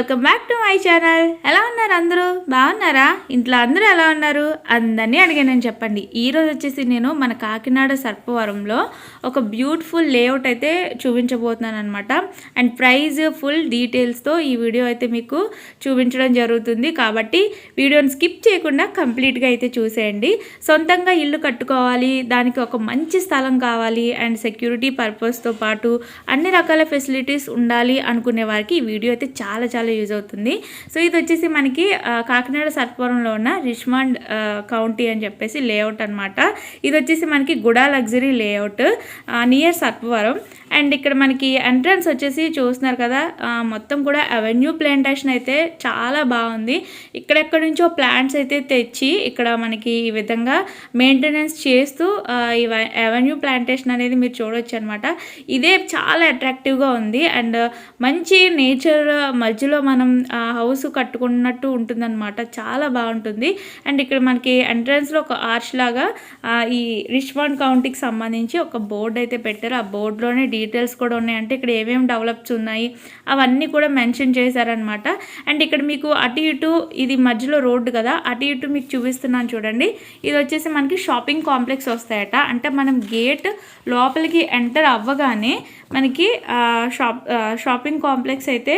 Welcome back to my channel. ఎలా ఉన్నారు అందరూ? బాగున్నారా? ఇంట్లో అందరూ ఎలా ఉన్నారు? అందరినీ అడిగానని చెప్పండి. ఈరోజు వచ్చేసి నేను మన కాకినాడ సర్పవరంలో ఒక బ్యూటిఫుల్ లేఅవుట్ అయితే చూపించబోతున్నాను అనమాట అండ్ ప్రైజ్ ఫుల్ డీటెయిల్స్తో ఈ వీడియో అయితే మీకు చూపించడం జరుగుతుంది. కాబట్టి వీడియోని స్కిప్ చేయకుండా కంప్లీట్గా అయితే చూసేయండి. సొంతంగా ఇల్లు కట్టుకోవాలి దానికి ఒక మంచి స్థలం కావాలి అండ్ సెక్యూరిటీ పర్పస్తో పాటు అన్ని రకాల ఫెసిలిటీస్ ఉండాలి అనుకునే వారికి ఈ వీడియో అయితే చాలా చాలా యూజ్ అవుతుంది. సో ఇది వచ్చేసి మనకి కాకినాడ సర్పవరంలో ఉన్న రిష్మాండ్ ఆ, కౌంటీ అని చెప్పేసి లేఅవుట్ అనమాట ఇది వచ్చేసి మనకి గుడా luxury layout near Sarpavaram and ఇక్కడ మనకి ఎంట్రన్స్ వచ్చేసి చూస్తున్నారు కదా మొత్తం కూడా అవెన్యూ ప్లాంటేషన్ అయితే చాలా బాగుంది. ఇక్కడెక్కడి నుంచో ప్లాంట్స్ అయితే తెచ్చి ఇక్కడ మనకి ఈ విధంగా మెయింటెనెన్స్ చేస్తూ ఈ అవెన్యూ ప్లాంటేషన్ అనేది మీరు చూడొచ్చు అనమాట ఇదే చాలా అట్రాక్టివ్గా ఉంది అండ్ మంచి నేచర్ మధ్యలో మనం హౌస్ కట్టుకున్నట్టు ఉంటుందన్నమాట. చాలా బాగుంటుంది. అండ్ ఇక్కడ మనకి ఎంట్రన్స్లో ఒక ఆర్చ్ లాగా ఈ రిచ్మాండ్ కౌంటీకి సంబంధించి ఒక బోర్డు అయితే పెట్టారు. ఆ బోర్డులోనే డీటెయిల్స్ కూడా ఉన్నాయి అంటే ఇక్కడ ఏమేమి డెవలప్స్ ఉన్నాయి అవన్నీ కూడా మెన్షన్ చేశారనమాట అండ్ ఇక్కడ మీకు అటు ఇటు ఇది మధ్యలో రోడ్డు కదా అటు ఇటు మీకు చూపిస్తున్నాను చూడండి. ఇది వచ్చేసి మనకి షాపింగ్ కాంప్లెక్స్ వస్తాయట. అంటే మనం గేట్ లోపలికి ఎంటర్ అవ్వగానే మనకి షాప్ షాపింగ్ కాంప్లెక్స్ అయితే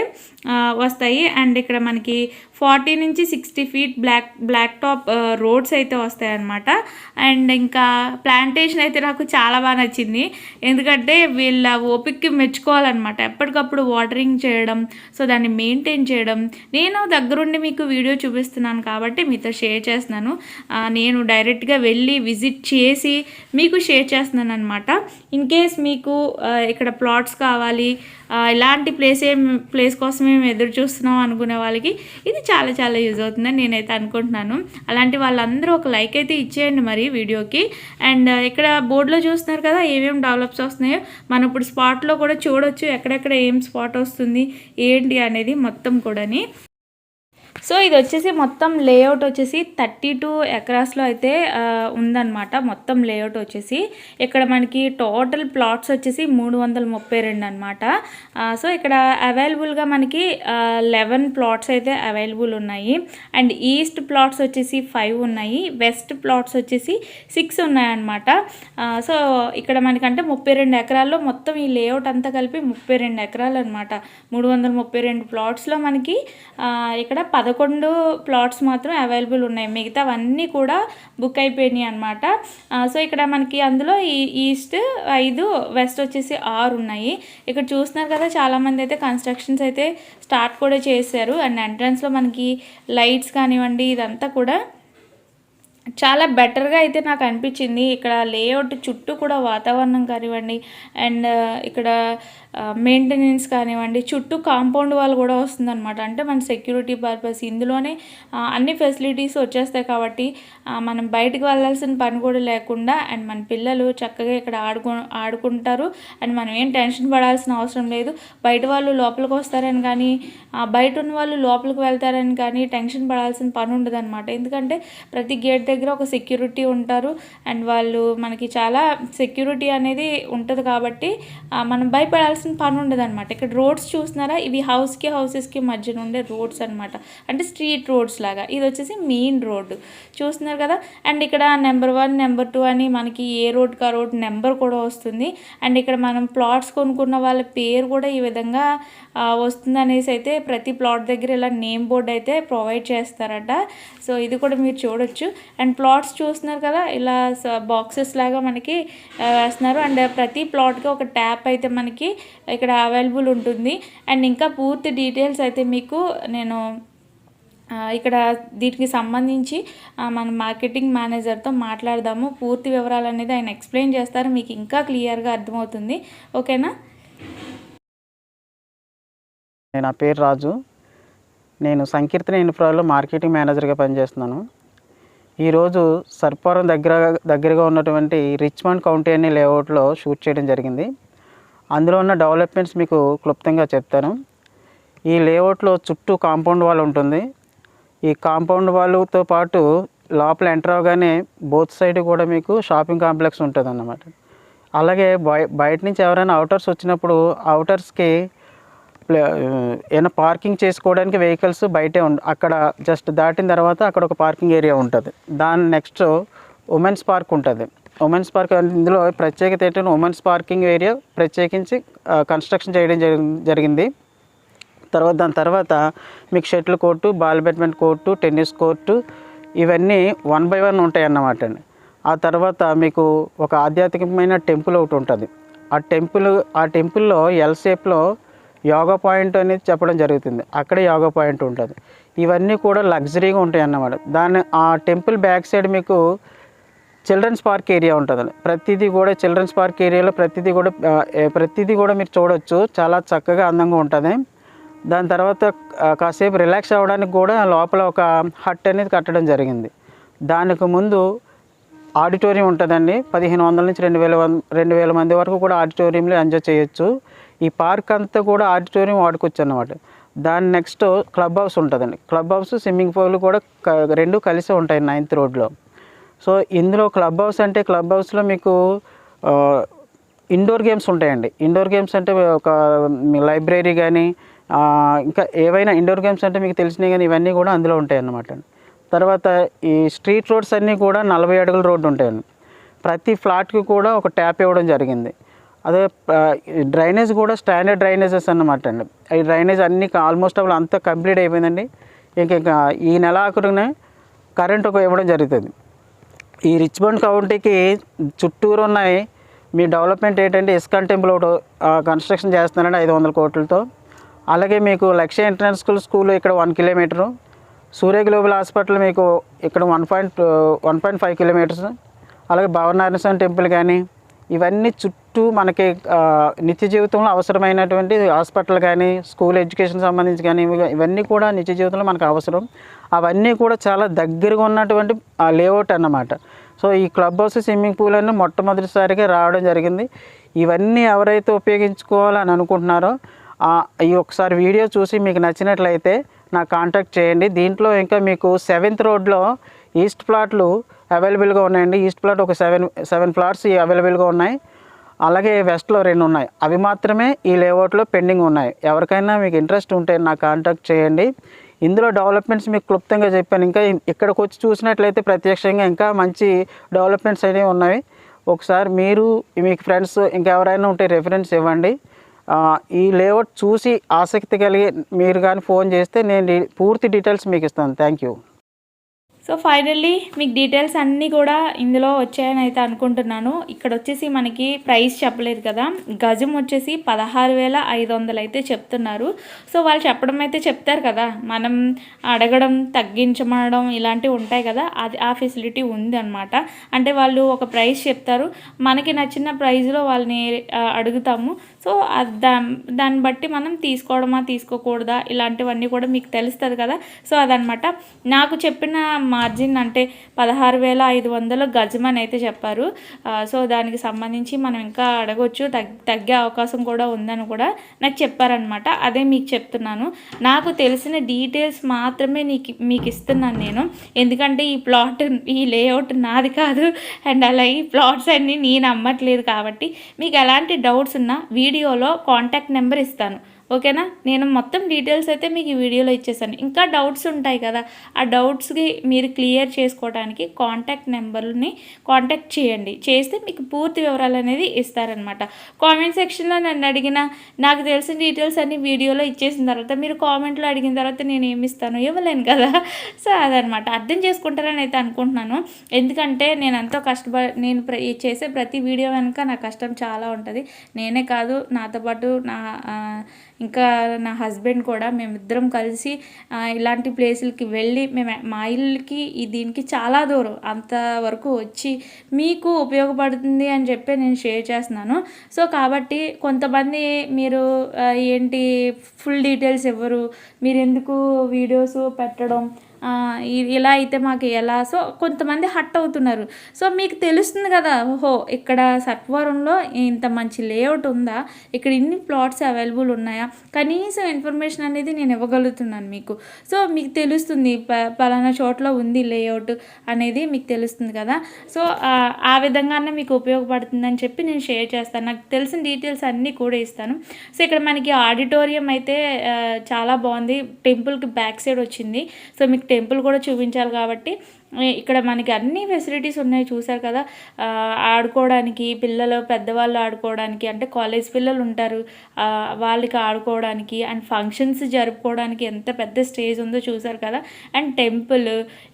వస్తాయి. అండ్ ఇక్కడ మనకి ఫార్టీ నుంచి sixty feet black black top roads అయితే వస్తాయి అనమాట అండ్ ఇంకా ప్లాంటేషన్ అయితే నాకు చాలా బాగా నచ్చింది. ఎందుకంటే వీళ్ళ ఓపిక్కి మెచ్చుకోవాలన్నమాట. ఎప్పటికప్పుడు వాటరింగ్ చేయడం సో దాన్ని మెయింటైన్ చేయడం. నేను దగ్గరుండి మీకు వీడియో చూపిస్తున్నాను కాబట్టి మీతో షేర్ చేస్తున్నాను. నేను డైరెక్ట్గా వెళ్ళి విజిట్ చేసి మీకు షేర్ చేస్తున్నాను అనమాట ఇన్ కేస్ మీకు ఇక్కడ ప్లాట్స్ కావాలి ఇలాంటి ప్లేస్ ఏం ప్లేస్ కోసం మేము ఎదురు చూస్తున్నాం అనుకునే వాళ్ళకి ఇది చాలా చాలా యూజ్ అవుతుందని నేనైతే అనుకుంటున్నాను. అలాంటి వాళ్ళందరూ ఒక లైక్ అయితే ఇచ్చేయండి మరి వీడియోకి. అండ్ ఇక్కడ బోర్డులో చూస్తున్నారు కదా ఏమేమి డెవలప్స్ వస్తున్నాయో. మనం ఇప్పుడు స్పాట్లో కూడా చూడొచ్చు ఎక్కడెక్కడ ఏం స్పాట్ వస్తుంది ఏంటి అనేది మొత్తం కూడాని. సో ఇది వచ్చేసి మొత్తం లేఅవుట్ వచ్చేసి థర్టీ టూ ఎకరాస్లో అయితే ఉందన్నమాట. మొత్తం లేఅవుట్ వచ్చేసి ఇక్కడ మనకి టోటల్ ప్లాట్స్ వచ్చేసి మూడు వందల ముప్పై రెండు అనమాట సో ఇక్కడ అవైలబుల్గా మనకి లెవెన్ ప్లాట్స్ అయితే అవైలబుల్ ఉన్నాయి. అండ్ ఈస్ట్ ప్లాట్స్ వచ్చేసి ఫైవ్ ఉన్నాయి. వెస్ట్ ప్లాట్స్ వచ్చేసి సిక్స్ ఉన్నాయన్నమాట. సో ఇక్కడ మనకంటే ముప్పై రెండు ఎకరాల్లో మొత్తం ఈ లేఅవుట్ అంతా కలిపి ముప్పై రెండు ఎకరాలు అనమాట మూడు వందల ముప్పై రెండు ప్లాట్స్లో మనకి ఇక్కడ ఇక్కడ పదకొండు ప్లాట్స్ మాత్రం అవైలబుల్ ఉన్నాయి. మిగతావన్నీ కూడా బుక్ అయిపోయినాయి అనమాట సో ఇక్కడ మనకి అందులో ఈ ఈస్ట్ ఐదు వెస్ట్ వచ్చేసి ఆరు ఉన్నాయి. ఇక్కడ చూస్తున్నారు కదా చాలామంది అయితే కన్స్ట్రక్షన్స్ అయితే స్టార్ట్ కూడా చేశారు. అండ్ ఎంట్రన్స్లో మనకి లైట్స్ కానివ్వండి ఇదంతా కూడా చాలా బెటర్గా అయితే నాకు అనిపించింది. ఇక్కడ లేఅవుట్ చుట్టూ కూడా వాతావరణం కానివ్వండి అండ్ ఇక్కడ మెయింటెనెన్స్ కానివ్వండి చుట్టూ కాంపౌండ్ వాళ్ళు కూడా వస్తుందన్నమాట. అంటే మన సెక్యూరిటీ పర్పస్ ఇందులోనే అన్ని ఫెసిలిటీస్ వచ్చేస్తాయి కాబట్టి మనం బయటకు వెళ్ళాల్సిన పని కూడా లేకుండా అండ్ మన పిల్లలు చక్కగా ఇక్కడ ఆడుకు ఆడుకుంటారు. అండ్ మనం ఏం టెన్షన్ పడాల్సిన అవసరం లేదు. బయట వాళ్ళు లోపలికి వస్తారని కానీ బయట ఉన్న వాళ్ళు లోపలికి వెళ్తారని కానీ టెన్షన్ పడాల్సిన పని ఉండదు అనమాట ఎందుకంటే ప్రతి గేట్ దగ్గర ఒక సెక్యూరిటీ ఉంటారు. అండ్ వాళ్ళు మనకి చాలా సెక్యూరిటీ అనేది ఉంటుంది కాబట్టి మనం భయపడాల్సిన పని ఉండదు అనమాట ఇక్కడ రోడ్స్ చూస్తున్నారా ఇవి హౌస్కి హౌసెస్కి మధ్యన ఉండే రోడ్స్ అనమాట అంటే స్ట్రీట్ రోడ్స్ లాగా. ఇది వచ్చేసి మెయిన్ రోడ్డు చూస్తున్నారు కదా? అండ్ ఇక్కడ నెంబర్ వన్ నెంబర్ టూ అని మనకి ఏ రోడ్ కా రోడ్ నెంబర్ కూడా వస్తుంది. అండ్ ఇక్కడ మనం ప్లాట్స్ కొనుక్కున్న వాళ్ళ పేరు కూడా ఈ విధంగా వస్తుంది అనేసి అయితే ప్రతి ప్లాట్ దగ్గర ఇలా నేమ్ బోర్డ్ అయితే ప్రొవైడ్ చేస్తారట. సో ఇది కూడా మీరు చూడొచ్చు. అండ్ ప్లాట్స్ చూస్తున్నారు కదా ఇలా బాక్సెస్ లాగా మనకి వేస్తున్నారు. అండ్ ప్రతి ప్లాట్కి ఒక ట్యాప్ అయితే మనకి ఇక్కడ అవైలబుల్ ఉంటుంది. అండ్ ఇంకా పూర్తి డీటెయిల్స్ అయితే మీకు నేను ఇక్కడ దీనికి సంబంధించి మన మార్కెటింగ్ మేనేజర్తో మాట్లాడదాము. పూర్తి వివరాలు అనేది ఆయన ఎక్స్ప్లెయిన్ చేస్తారు. మీకు ఇంకా క్లియర్గా అర్థమవుతుంది. ఓకేనా నేను నా పేరు రాజు. నేను సంకీర్తన ఇన్ఫ్రాలో మార్కెటింగ్ మేనేజర్గా పనిచేస్తున్నాను. ఈరోజు సర్పవరం దగ్గర దగ్గరగా ఉన్నటువంటి రిచ్మండ్ కౌంటీ అనే లేఅవుట్లో షూట్ చేయడం జరిగింది. అందులో ఉన్న డెవలప్మెంట్స్ మీకు క్లుప్తంగా చెప్తాను. ఈ లేఅవుట్లో చుట్టూ కాంపౌండ్ వాల్ ఉంటుంది. ఈ కాంపౌండ్ వాళ్ళతో పాటు లోపల ఎంటర్ అవగానే బోత్ సైడ్ కూడా మీకు షాపింగ్ కాంప్లెక్స్ ఉంటుంది అన్నమాట అలాగే బయ బయట నుంచి ఎవరైనా అవుటర్స్ వచ్చినప్పుడు అవుటర్స్కి ఏమైనా పార్కింగ్ చేసుకోవడానికి వెహికల్స్ బయటే ఉండ అక్కడ జస్ట్ దాటిన తర్వాత అక్కడ ఒక పార్కింగ్ ఏరియా ఉంటుంది. దాని నెక్స్ట్ ఉమెన్స్ పార్క్ ఉంటుంది. ఉమెన్స్ పార్క్ ఇందులో ప్రత్యేకత ఏంటంటే ఉమెన్స్ పార్కింగ్ ఏరియా ప్రత్యేకించి కన్స్ట్రక్షన్ చేయడం జరిగింది. తర్వాత దాని తర్వాత మీకు shuttle court ball badminton court tennis court ఇవన్నీ వన్ బై వన్ ఉంటాయి అన్నమాట అండి. ఆ తర్వాత మీకు ఒక ఆధ్యాత్మికమైన టెంపుల్ ఒకటి ఉంటుంది. ఆ టెంపుల్ ఆ టెంపుల్లో ఎల్ షేప్లో యోగా పాయింట్ అనేది చెప్పడం జరుగుతుంది. అక్కడే యోగా పాయింట్ ఉంటుంది. ఇవన్నీ కూడా లగ్జరీగా ఉంటాయి అన్నమాట దాని ఆ టెంపుల్ బ్యాక్ సైడ్ మీకు చిల్డ్రన్స్ పార్క్ ఏరియా ఉంటుందండి ప్రతిదీ కూడా చిల్డ్రన్స్ పార్క్ ఏరియాలో ప్రతిదీ కూడా ప్రతిదీ కూడా మీరు చూడొచ్చు. చాలా చక్కగా అందంగా ఉంటుంది. దాని తర్వాత కాసేపు రిలాక్స్ అవ్వడానికి కూడా లోపల ఒక హట్ అనేది కట్టడం జరిగింది. దానికి ముందు ఆడిటోరియం ఉంటుందండి. పదిహేను వందల నుంచి రెండు వేల వన్- రెండు వేల మంది వరకు కూడా ఆడిటోరియంలో ఎంజాయ్ చేయొచ్చు. ఈ పార్క్ అంతా కూడా ఆడిటోరియం వాడుకోవచ్చు అన్నమాట దాని నెక్స్ట్ క్లబ్ హౌస్ ఉంటుందండి. క్లబ్ హౌస్ స్విమ్మింగ్ పూల్ కూడా రెండు కలిసి ఉంటాయి నైన్త్ రోడ్లో. సో ఇందులో క్లబ్ హౌస్ అంటే క్లబ్ హౌస్లో మీకు ఇండోర్ గేమ్స్ ఉంటాయండి. ఇండోర్ గేమ్స్ అంటే ఒక లైబ్రరీ కానీ ఇంకా ఏవైనా ఇండోర్ గేమ్స్ అంటే మీకు తెలిసినవి కానీ ఇవన్నీ కూడా అందులో ఉంటాయి అన్నమాట తర్వాత ఈ స్ట్రీట్ రోడ్స్ అన్నీ కూడా నలభై అడుగుల రోడ్డు ఉంటాయండి. ప్రతి ఫ్లాట్కి కూడా ఒక ట్యాప్ ఇవ్వడం జరిగింది. అదే డ్రైనేజ్ కూడా స్టాండర్డ్ డ్రైనేజెస్ అన్నమాట అండి. ఈ డ్రైనేజ్ అన్ని ఆల్మోస్ట్ అప్పుడు అంతా కంప్లీట్ అయిపోయిందండి. ఇంకా ఇంకా ఈ నెల ఆఖరునే కరెంట్ ఒక ఇవ్వడం జరుగుతుంది. ఈ రిచ్మండ్ కౌంటీకి చుట్టూరు ఉన్నాయి మీ డెవలప్మెంట్ ఏంటంటే ఇస్కాన్ టెంపుల్ ఒకటి కన్స్ట్రక్షన్ చేస్తున్నారండి ఐదు వందల కోట్లతో. అలాగే మీకు లక్ష్య ఇంటర్నేషనల్ స్కూల్ స్కూల్ ఇక్కడ one kilometre. Surya global hospital మీకు ఇక్కడ one point one point five kilometres. అలాగే భవనారాయణ స్వామి టెంపుల్ కానీ ఇవన్నీ చుట్టూ మనకి నిత్య జీవితంలో అవసరమైనటువంటి హాస్పిటల్ కానీ స్కూల్ ఎడ్యుకేషన్ సంబంధించి కానీ ఇవి- ఇవన్నీ కూడా నిత్య జీవితంలో మనకు అవసరం. అవన్నీ కూడా చాలా దగ్గరగా ఉన్నటువంటి లేఅవుట్ అన్నమాట. సో ఈ క్లబ్ హౌస్ స్విమ్మింగ్ పూల్ అన్నీ మొట్టమొదటిసారిగా రావడం జరిగింది. ఇవన్నీ ఎవరైతే ఉపయోగించుకోవాలని అనుకుంటున్నారో ఈ ఒకసారి వీడియో చూసి మీకు నచ్చినట్లయితే నాకు కాంటాక్ట్ చేయండి. దీంట్లో ఇంకా మీకు సెవెంత్ రోడ్లో ఈస్ట్ ప్లాట్లు అవైలబుల్గా ఉన్నాయండి. ఈస్ట్ ప్లాట్ ఒక సెవెన్ సెవెన్ ప్లాట్స్ అవైలబుల్గా ఉన్నాయి. అలాగే వెస్ట్లో రెండు ఉన్నాయి. అవి మాత్రమే ఈ లేఅవుట్లో పెండింగ్ ఉన్నాయి. ఎవరికైనా మీకు ఇంట్రెస్ట్ ఉంటే నాకు కాంటాక్ట్ చేయండి. ఇందులో డెవలప్మెంట్స్ మీకు క్లుప్తంగా చెప్పాను. ఇంకా ఇక్కడికి వచ్చి చూసినట్లయితే ప్రత్యక్షంగా ఇంకా మంచి డెవలప్మెంట్స్ అనేవి ఉన్నాయి. ఒకసారి మీరు మీకు ఫ్రెండ్స్ ఇంకెవరైనా ఉంటే రెఫరెన్స్ ఇవ్వండి. ఈ లేఅవుట్ చూసి ఆసక్తి కలిగి మీరు కానీ ఫోన్ చేస్తే నేను పూర్తి డీటెయిల్స్ మీకు ఇస్తాను. Thank you. సో ఫైనల్లీ మీకు డీటెయిల్స్ అన్నీ కూడా ఇందులో వచ్చాయని అయితే అనుకుంటున్నాను. ఇక్కడ వచ్చేసి మనకి ప్రైస్ చెప్పలేదు కదా. గజం వచ్చేసి పదహారు వేల ఐదు వందలు అయితే చెప్తున్నారు. సో వాళ్ళు చెప్పడం అయితే చెప్తారు కదా. మనం అడగడం తగ్గించమనడం ఇలాంటివి ఉంటాయి కదా. అది ఆ ఫెసిలిటీ ఉంది అనమాట అంటే వాళ్ళు ఒక ప్రైస్ చెప్తారు. మనకి నచ్చిన ప్రైస్లో వాళ్ళని అడుగుతాము. సో అది దా దాన్ని బట్టి మనం తీసుకోవడమా తీసుకోకూడదా ఇలాంటివన్నీ కూడా మీకు తెలుస్తుంది కదా. సో అదనమాట నాకు చెప్పిన మార్జిన్ అంటే పదహారు వేల ఐదు వందలు గజం అని అయితే చెప్పారు. సో దానికి సంబంధించి మనం ఇంకా అడగొచ్చు. తగ్ తగ్గే అవకాశం కూడా ఉందని కూడా నాకు చెప్పారనమాట అదే మీకు చెప్తున్నాను. నాకు తెలిసిన డీటెయిల్స్ మాత్రమే నీకు మీకు ఇస్తున్నాను నేను. ఎందుకంటే ఈ ప్లాట్ ఈ లేఅవుట్ నాది కాదు. అండ్ అలా ఈ ప్లాట్స్ అన్నీ నేను అమ్మట్లేదు కాబట్టి మీకు ఎలాంటి డౌట్స్ ఉన్నా వీడియోలో కాంటాక్ట్ నెంబర్ ఇస్తాను. ఓకేనా? నేను మొత్తం డీటెయిల్స్ అయితే మీకు ఈ వీడియోలో ఇచ్చేసాను. ఇంకా డౌట్స్ ఉంటాయి కదా ఆ డౌట్స్కి మీరు క్లియర్ చేసుకోవడానికి కాంటాక్ట్ నెంబర్ని కాంటాక్ట్ చేయండి. చేస్తే మీకు పూర్తి వివరాలు అనేది ఇస్తారనమాట. కామెంట్ సెక్షన్లో నన్ను అడిగిన నాకు తెలిసిన డీటెయిల్స్ అన్ని వీడియోలో ఇచ్చేసిన తర్వాత మీరు కామెంట్లో అడిగిన తర్వాత నేను ఏమి ఇస్తాను ఇవ్వలేను కదా. సో అదనమాట. అర్థం చేసుకుంటారని అయితే అనుకుంటున్నాను. ఎందుకంటే నేను ఎంతో కష్టపడి నేను ప్ర- చేసే ప్రతి వీడియో వెనుక నా కష్టం చాలా ఉంటుంది. నేనే కాదు నాతో పాటు నా ఇంకా నా హస్బెండ్ కూడా మేమిద్దరం కలిసి ఇలాంటి ప్లేసులకి వెళ్ళి మేము మా ఇల్లుకి ఈ దీనికి చాలా దూరం. అంతవరకు వచ్చి మీకు ఉపయోగపడుతుంది అని చెప్పి నేను షేర్ చేస్తున్నాను. సో కాబట్టి కొంతమంది మీరు ఏంటి ఫుల్ డీటెయిల్స్ ఇవ్వరు మీరు ఎందుకు వీడియోస్ పెట్టడం ఇలా అయితే మాకు ఎలా? సో కొంతమంది హట్ అవుతున్నారు. సో మీకు తెలుస్తుంది కదా ఓహో ఇక్కడ సర్పవరంలో ఇంత మంచి లేఅవుట్ ఉందా? ఇక్కడ ఇన్ని ప్లాట్స్ అవైలబుల్ ఉన్నాయా? కనీసం ఇన్ఫర్మేషన్ అనేది నేను ఇవ్వగలుగుతున్నాను మీకు. సో మీకు తెలుస్తుంది ప పలానా చోట్ల ఉంది లేఅవుట్ అనేది మీకు తెలుస్తుంది కదా? సో ఆ, విధంగానే మీకు ఉపయోగపడుతుందని చెప్పి నేను షేర్ చేస్తాను. నాకు తెలిసిన డీటెయిల్స్ అన్నీ కూడా ఇస్తాను. సో ఇక్కడ మనకి ఆడిటోరియం అయితే చాలా బాగుంది. టెంపుల్కి బ్యాక్ సైడ్ వచ్చింది. సో మీకు టెంపుల్ కూడా చూపించాలి కాబట్టి ఇక్కడ మనకి అన్ని ఫెసిలిటీస్ ఉన్నాయి చూసారు కదా. ఆడుకోవడానికి పిల్లలు పెద్దవాళ్ళు ఆడుకోవడానికి అంటే కాలేజ్ పిల్లలు ఉంటారు. వాళ్ళకి ఆడుకోవడానికి అండ్ ఫంక్షన్స్ జరుపుకోవడానికి ఎంత పెద్ద స్టేజ్ ఉందో చూసారు కదా. అండ్ టెంపుల్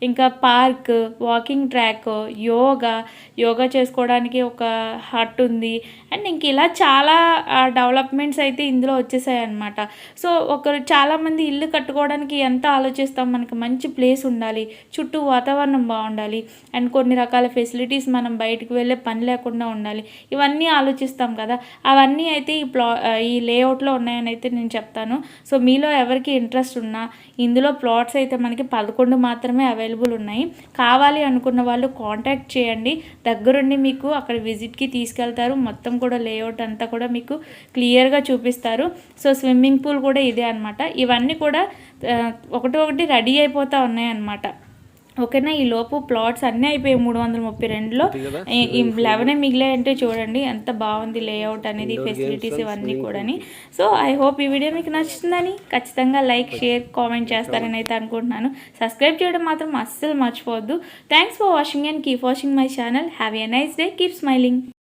ఇంకా park walking track yoga yoga చేసుకోవడానికి ఒక హట్ ఉంది. అండ్ ఇంక ఇలా చాలా డెవలప్మెంట్స్ అయితే ఇందులో వచ్చేసాయి అనమాట సో ఒకరు చాలామంది ఇల్లు కట్టుకోవడానికి ఎంత ఆలోచిస్తాం మనకి మంచి ప్లేస్ ఉండాలి. చుట్టూ వాతావరణం బాగుండాలి. అండ్ కొన్ని రకాల ఫెసిలిటీస్ మనం బయటకు వెళ్ళే పని లేకుండా ఉండాలి. ఇవన్నీ ఆలోచిస్తాం కదా. అవన్నీ అయితే ఈ ప్లా ఈ లేఅవుట్లో ఉన్నాయని అయితే నేను చెప్తాను. సో మీలో ఎవరికి ఇంట్రెస్ట్ ఉన్నా ఇందులో ప్లాట్స్ అయితే మనకి పదకొండు మాత్రమే అవైలబుల్ ఉన్నాయి. కావాలి అనుకున్న వాళ్ళు కాంటాక్ట్ చేయండి. దగ్గరుండి మీకు అక్కడ విజిట్కి తీసుకెళ్తారు. మొత్తం కూడా లేఅవుట్ అంతా కూడా మీకు క్లియర్గా చూపిస్తారు. సో స్విమ్మింగ్ పూల్ కూడా ఇదే అనమాట ఇవన్నీ కూడా ఒకటి ఒకటి రెడీ అయిపోతూ ఉన్నాయి అనమాట ఓకేనా? ఈ లోపు ప్లాట్స్ అన్నీ అయిపోయాయి మూడు వందల ముప్పై రెండులో. లెవెనే మిగిలాయంటే చూడండి ఎంత బాగుంది లేఅవుట్ అనేది ఫెసిలిటీస్ ఇవన్నీ కూడాని. సో ఐ హోప్ ఈ వీడియో మీకు నచ్చుతుందని ఖచ్చితంగా లైక్ షేర్ కామెంట్ చేస్తారని అయితే అనుకుంటున్నాను. సబ్స్క్రైబ్ చేయడం మాత్రం అస్సలు మర్చిపోవద్దు. Thanks for watching and keep watching my channel have a nice day keep smiling